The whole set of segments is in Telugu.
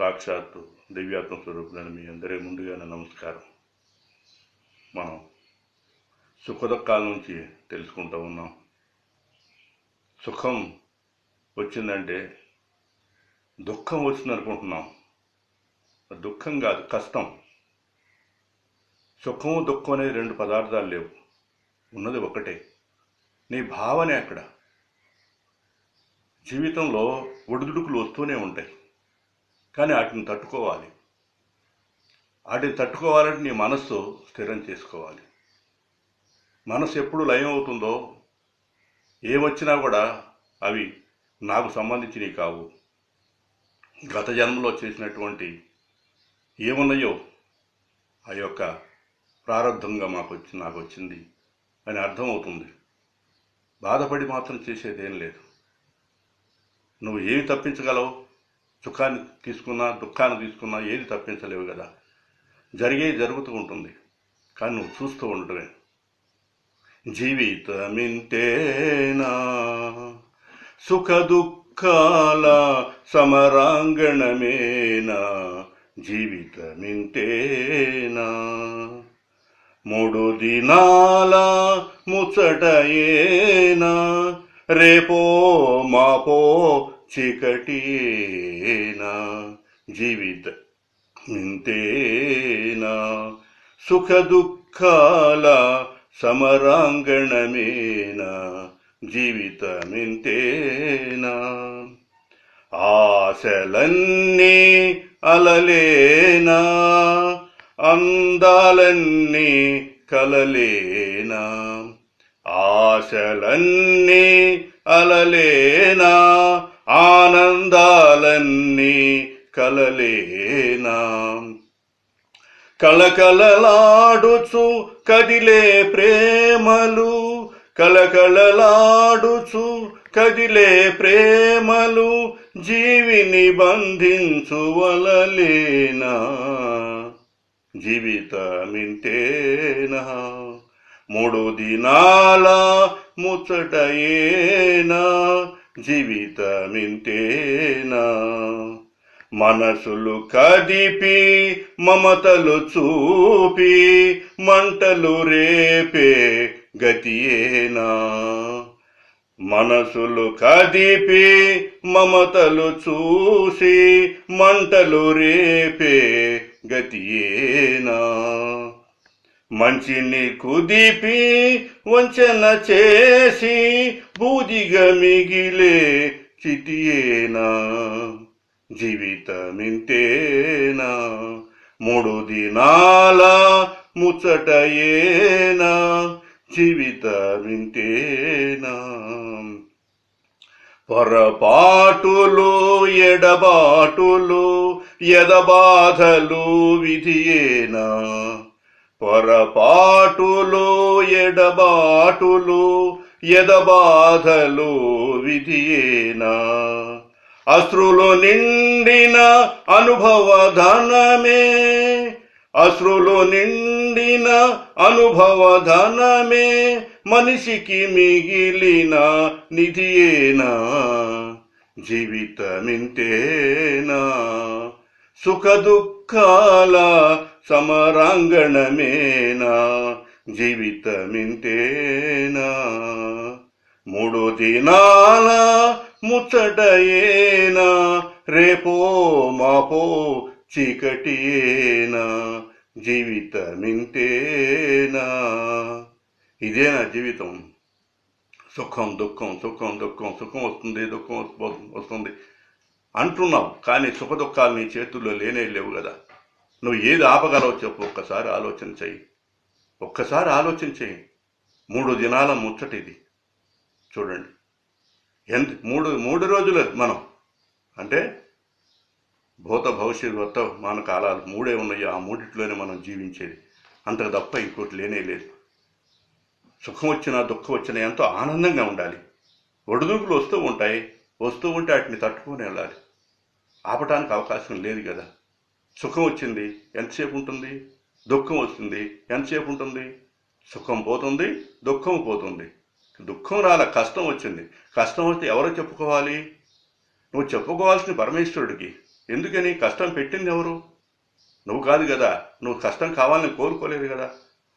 సాక్షాత్తు దివ్యాత్మ స్వరూపులను మీ అందరి ముందుగానే నమస్కారం. మనం సుఖదుఖాల నుంచి తెలుసుకుంటూ ఉన్నాం. సుఖం వచ్చిందంటే దుఃఖం వచ్చింది అనుకుంటున్నాం. దుఃఖం కాదు కష్టం. సుఖము దుఃఖం అనేది రెండు పదార్థాలు లేవు. ఉన్నది ఒకటే. నీ భావనే అక్కడ. జీవితంలో ఒడిదుడుకులు వస్తూనే ఉంటాయి. కానీ వాటిని తట్టుకోవాలి. వాటిని తట్టుకోవాలంటే నీ మనస్సు స్థిరం చేసుకోవాలి. మనసు ఎప్పుడు లయం అవుతుందో ఏమొచ్చినా కూడా అవి నాకు సంబంధించినవి కావు. గత జన్మలో చేసినటువంటి ఏమున్నాయో ఆ యొక్క ప్రారంధంగా మాకు వచ్చి నాకు వచ్చింది అని అర్థమవుతుంది. బాధపడి మాత్రం చేసేదేం లేదు. నువ్వు ఏమి తప్పించగలవు? సుఖాన్ని తీసుకున్నా దుఃఖాన్ని తీసుకున్నా ఏది తప్పించలేవు కదా. జరిగేది జరుగుతూ ఉంటుంది. కానీ నువ్వు చూస్తూ ఉండటమే. జీవితమింతేనా సుఖ దుఃఖాల సమరాంగణమేనా? జీవితమింతేనా మూడు దినాల ముచ్చటయేనా రేపో మాపో చీకటినా జీవిత ఇంతేనా సుఖ దుఃఖాల సమరాంగణమేనా జీవితమింతేనా ఆశలన్నీ అలలేనా అందాలన్నీ కలలేనా ఆశలన్నీ అలలేనా ఆనందాలన్నీ కలలేనా? కలకలలాడుచు కదిలే ప్రేమలు కలకలలాడుచు కదిలే ప్రేమలు జీవిని బంధించు వలలేనా? జీవితమింతేనా? మూడు దినాల ముచ్చటయేనా? జీవితమింతేనా? మనసులు కదిపి మమతలు చూపి మంటలు రేపే గతియేనా? మనసులు కదిపి మమతలు చూసి మంటలు రేపే గతియేనా? మంచిని కుదిపి వంచన చేసి బూదిగా మిగిలే చితియేనా జీవితమింతేనా? మూడు దినాల ముచ్చటయేనా? జీవితమింతేనా? పొరపాటులు ఎడబాటులు ఎదబాధలు విధియేనా? పొరపాటులు ఎడబాటులు ఎదబాధలు విధియేనా? అశ్రులు నిండిన అనుభవ ధనమే అశ్రులు నిండిన అనుభవ ధనమే మనిషికి మిగిలిన నిధియేనా? జీవితమింతేనా? సుఖ దుఃఖాల సమరాంగణమేనా? జీవితమింతేనా? మూడు దినాల ముచ్చటయేనా? రేపో మాపో చీకటియేనా? జీవితమింతేనా? ఇదేనా జీవితం? సుఖం దుఃఖం సుఖం దుఃఖం సుఖం వస్తుంది దుఃఖం వస్తుంది అంటున్నావు కానీ సుఖ దుఃఖాలు నీ చేతుల్లో లేనే లేవు కదా. నువ్వు ఏది ఆపగలవో చెప్పు ఒక్కసారి ఆలోచన చెయ్యి. ఒక్కసారి ఆలోచన చెయ్యి. మూడు దినాల ముచ్చట ఇది. చూడండి. ఎంత మూడు మూడు రోజులు మనం. అంటే భూత భవిష్యత్ మన కాలాలు మూడే ఉన్నాయి ఆ మూడిట్లోనే మనం జీవించేది. అంతకు తప్ప ఇంకోటి లేనే లేదు. సుఖం వచ్చినా దుఃఖం వచ్చినా ఎంతో ఆనందంగా ఉండాలి. ఒడిదుడుకులు వస్తూ ఉంటాయి. వస్తూ ఉంటే వాటిని తట్టుకొని వెళ్ళాలి ఆపటానికి అవకాశం లేదు కదా. సుఖం వచ్చింది. ఎంతసేపు ఉంటుంది? దుఃఖం వస్తుంది ఎంతసేపు ఉంటుంది? సుఖం పోతుంది దుఃఖం పోతుంది. దుఃఖం రాల కష్టం వచ్చింది. కష్టం వస్తే ఎవరో చెప్పుకోవాలి? నువ్వు చెప్పుకోవాల్సిన పరమేశ్వరుడికి. ఎందుకని? కష్టం పెట్టింది ఎవరు? నువ్వు కాదు కదా. నువ్వు కష్టం కావాలని కోరుకోలేదు కదా.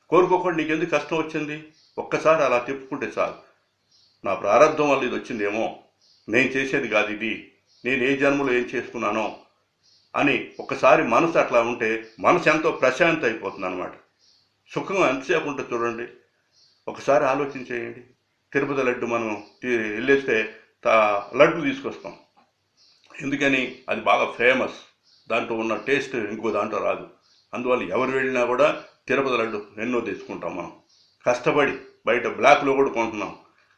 కోరుకోకుండా నీకెందుకు కష్టం వచ్చింది? ఒక్కసారి అలా తిప్పుకుంటే చాలు. నా ప్రారంభం వల్ల ఇది వచ్చిందేమో? నేను చేసేది కాదు ఇది. నేను ఏ జన్మలో ఏం చేసుకున్నానో? అని ఒకసారి మనసు అట్లా ఉంటే మనసు ఎంతో ప్రశాంత అయిపోతుంది అనమాట సుఖంగా ఎంతసేపు ఉంటుంది చూడండి. ఒకసారి ఆలోచించేయండి. తిరుపతి లడ్డు మనం వెళ్ళేస్తే లడ్డు తీసుకొస్తాం. ఎందుకని? అది బాగా ఫేమస్. దాంట్లో ఉన్న టేస్ట్ ఇంకో దాంట్లో రాదు. అందువల్ల ఎవరు వెళ్ళినా కూడా తిరుపతి లడ్డు ఎన్నో తీసుకుంటాం మనం. కష్టపడి బయట బ్లాక్లో కూడా కొంటున్నాం.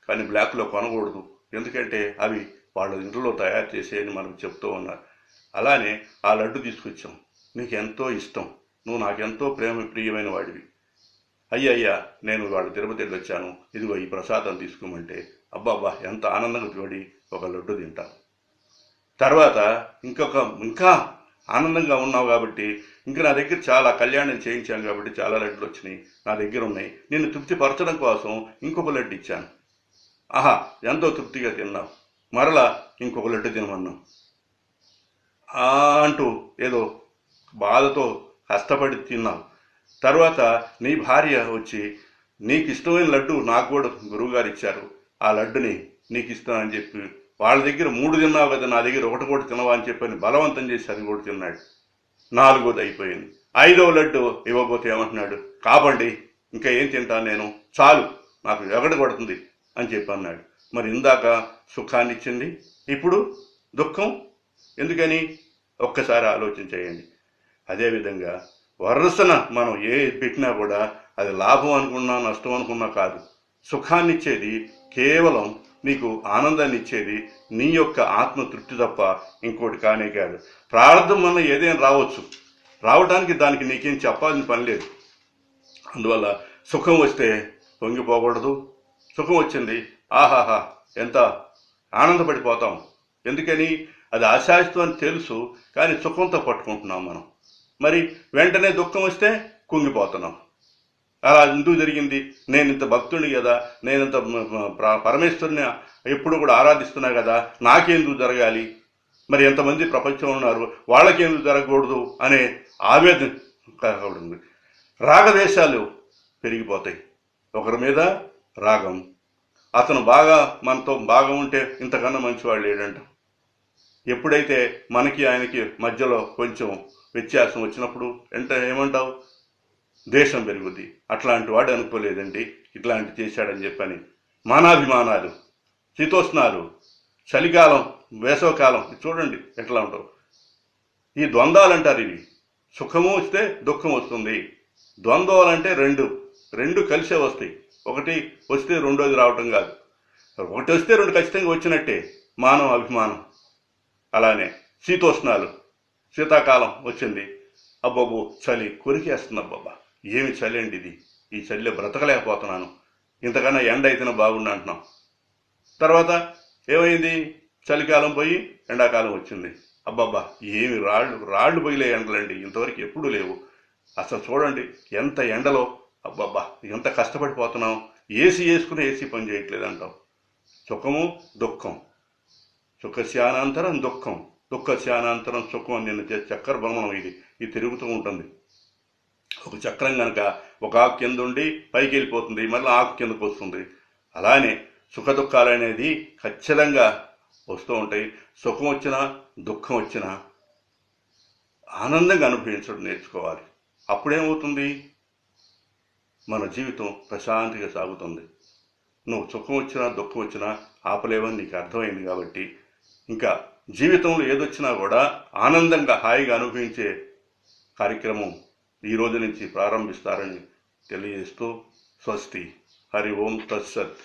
కానీ బ్లాక్లో కొనకూడదు. ఎందుకంటే అవి వాళ్ళ ఇంట్లో తయారు చేసేయని మనకు చెప్తూ ఉన్నారు. అలానే ఆ లడ్డు తీసుకొచ్చాం. నీకు ఎంతో ఇష్టం. నువ్వు నాకెంతో ప్రేమ ప్రియమైన వాడివి. అయ్యయ్యా నేను వాడు తిరుపతి వెళ్ళి వచ్చాను. ఇదిగో ఈ ప్రసాదం తీసుకోమంటే. అబ్బాబ్బా ఎంత ఆనందంగా పడి ఒక లడ్డు తింటాను తర్వాత ఇంకొక ఇంకా ఆనందంగా ఉన్నావు కాబట్టి ఇంకా నా దగ్గర చాలా కళ్యాణం చేయించాను కాబట్టి చాలా లడ్డులు వచ్చినాయి. నా దగ్గర ఉన్నాయి. నిన్ను తృప్తిపరచడం కోసం ఇంకొక లడ్డు ఇచ్చాను. ఆహా ఎంతో తృప్తిగా తిన్నావు. మరలా ఇంకొక లడ్డు తినమన్నావు. అంటూ ఏదో బాధతో కష్టపడి తిన్నాం. తర్వాత నీ భార్య వచ్చి నీకు ఇష్టమైన లడ్డు నాకు కూడా గురువుగారు ఇచ్చారు ఆ లడ్డుని నీకు ఇస్తానని చెప్పి వాళ్ళ దగ్గర మూడు తిన్నావు కదా నా దగ్గర ఒకటి కూడా తినవా అని చెప్పని బలవంతం చేసి అది కూడా తిన్నాడు. నాలుగోది అయిపోయింది. ఐదవ లడ్డు ఇవ్వబోతే ఏమంటున్నాడు? కాపండి ఇంకా ఏం తింటాను నేను? చాలు నాకు ఎగడ కొడుతుంది అని చెప్పి అన్నాడు. మరి ఇందాక సుఖాన్ని ఇచ్చింది ఇప్పుడు దుఃఖం? ఎందుకని? ఒక్కసారి ఆలోచన చేయండి. అదేవిధంగా వరుసన మనం ఏ పెట్టినా కూడా అది లాభం అనుకున్నా నష్టం అనుకున్నా కాదు. సుఖాన్ని ఇచ్చేది కేవలం నీకు ఆనందాన్ని ఇచ్చేది నీ యొక్క ఆత్మ తృప్తి తప్ప ఇంకోటి కానే కాదు. ప్రారంభం వల్ల ఏదైనా రావచ్చు. రావడానికి దానికి నీకేం చెప్పాల్సిన పని లేదు. అందువల్ల సుఖం వస్తే పొంగిపోకూడదు. సుఖం వచ్చింది ఆహాహా ఎంత ఆనందపడిపోతాం. ఎందుకని? అది ఆశాయిస్తూ అని తెలుసు కానీ సుఖంతో పట్టుకుంటున్నాం మనం. మరి వెంటనే దుఃఖం వస్తే కుంగిపోతున్నాం. అలా ఎందుకు జరిగింది? నేను ఇంత భక్తుడిని కదా నేను ఇంత పరమేశ్వరుని ఎప్పుడు కూడా ఆరాధిస్తున్నా కదా నాకెందుకు జరగాలి? మరి ఎంతమంది ప్రపంచంలో ఉన్నారు వాళ్ళకెందుకు జరగకూడదు అనే ఆవేదన కాకూడదు రాగదేశాలు పెరిగిపోతాయి. ఒకరి మీద రాగం. అతను బాగా మనతో బాగా ఉంటే ఇంతకన్నా మంచివాళ్ళు లేడంట. ఎప్పుడైతే మనకి ఆయనకి మధ్యలో కొంచెం వ్యత్యాసం వచ్చినప్పుడు ఎంత ఏమంటావు? దేశం పెరుగుద్ది. అట్లాంటి వాడు అనుకోలేదండి. ఇట్లాంటి చేశాడని చెప్పని మానాభిమానాలు శీతోష్ణాలు చలికాలం వేసవకాలం చూడండి ఎట్లా ఉంటావు. ఈ ద్వంద్వాలు అంటారు ఇవి. సుఖము వస్తే దుఃఖం వస్తుంది. ద్వంద్వాలు అంటే రెండు. రెండు కలిసే వస్తాయి. ఒకటి వస్తే రెండోది రావటం కాదు. ఒకటి వస్తే రెండు ఖచ్చితంగా వచ్చినట్టే మానవ అభిమానం. అలానే శీతోష్ణాలు. శీతాకాలం వచ్చింది. అబ్బబ్బో చలి కొరికేస్తుంది అబ్బబ్బా. ఏమి చలి అండి ఇది? ఈ చలిలో బ్రతకలేకపోతున్నాను. ఇంతకన్నా ఎండ అయితేనే బాగుండు అంటున్నాం. తర్వాత ఏమైంది? చలికాలం పోయి ఎండాకాలం వచ్చింది. అబ్బబ్బా ఏమి రాళ్ళు రాళ్ళు పోయిలే ఎండలండి. ఇంతవరకు ఎప్పుడూ లేవు. అసలు చూడండి ఎంత ఎండలో అబ్బబ్బా ఎంత కష్టపడిపోతున్నాం. ఏసీ వేసుకుని ఏసీ పని చేయట్లేదు అంటాం. సుఖము దుఃఖం. సుఖస్యానంతరం దుఃఖం. దుఃఖస్యానంతరం సుఖం అని నిన్న చక్ర భ్రమణం ఇది. ఇది తిరుగుతూ ఉంటుంది. ఒక చక్రం కనుక ఒక ఆకు కింద ఉండి పైకి వెళ్ళిపోతుంది మళ్ళీ ఆకు కిందకు వస్తుంది. అలానే సుఖ దుఃఖాలు అనేది ఖచ్చితంగా వస్తూ ఉంటాయి. సుఖం వచ్చినా దుఃఖం వచ్చినా ఆనందంగా అనుభవించడం నేర్చుకోవాలి. అప్పుడేమవుతుంది? మన జీవితం ప్రశాంతిగా సాగుతుంది. నువ్వు సుఖం వచ్చినా దుఃఖం వచ్చినా ఆపలేవని నీకు అర్థమైంది కాబట్టి ఇంకా జీవితంలో ఏదొచ్చినా కూడా ఆనందంగా హాయిగా అనుభవించే కార్యక్రమం ఈ రోజు నుంచి ప్రారంభిస్తారని తెలియజేస్తూ స్వస్తి. హరి ఓం తత్సత్.